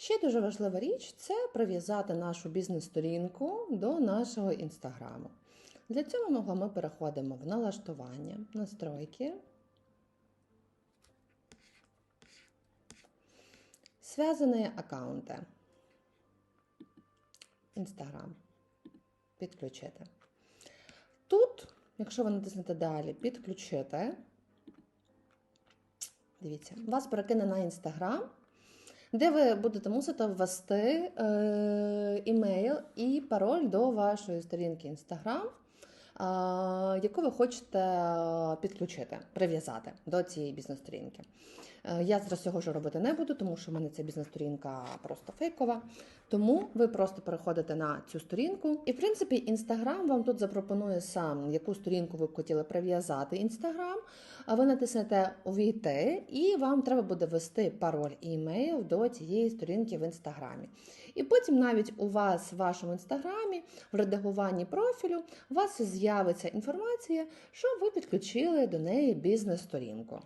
Ще дуже важлива річ це прив'язати нашу бізнес-сторінку до нашого інстаграму. Для цього ми переходимо в налаштування, настройки, зв'язані аккаунти. Інстаграм. Підключити. Тут, якщо ви натиснете далі, підключити, дивіться, вас перекине на інстаграм, де ви будете мусити ввести е, імейл і пароль до вашої сторінки Інстаграм, яку ви хочете підключити, прив'язати до цієї бізнес-сторінки. Е, Я зараз цього вже робити не буду, тому що в мене ця бізнес-сторінка просто фейкова. Тому ви просто переходите на цю сторінку. І, в принципі, Інстаграм вам тут запропонує сам, яку сторінку ви б хотіли прив'язати Інстаграм. А ви натиснете Увійти, і вам треба буде ввести пароль і імейл до цієї сторінки в Інстаграмі. І потім навіть у вас в вашому інстаграмі в редагуванні профілю у вас з'явиться інформація, що ви підключили до неї бізнес-сторінку.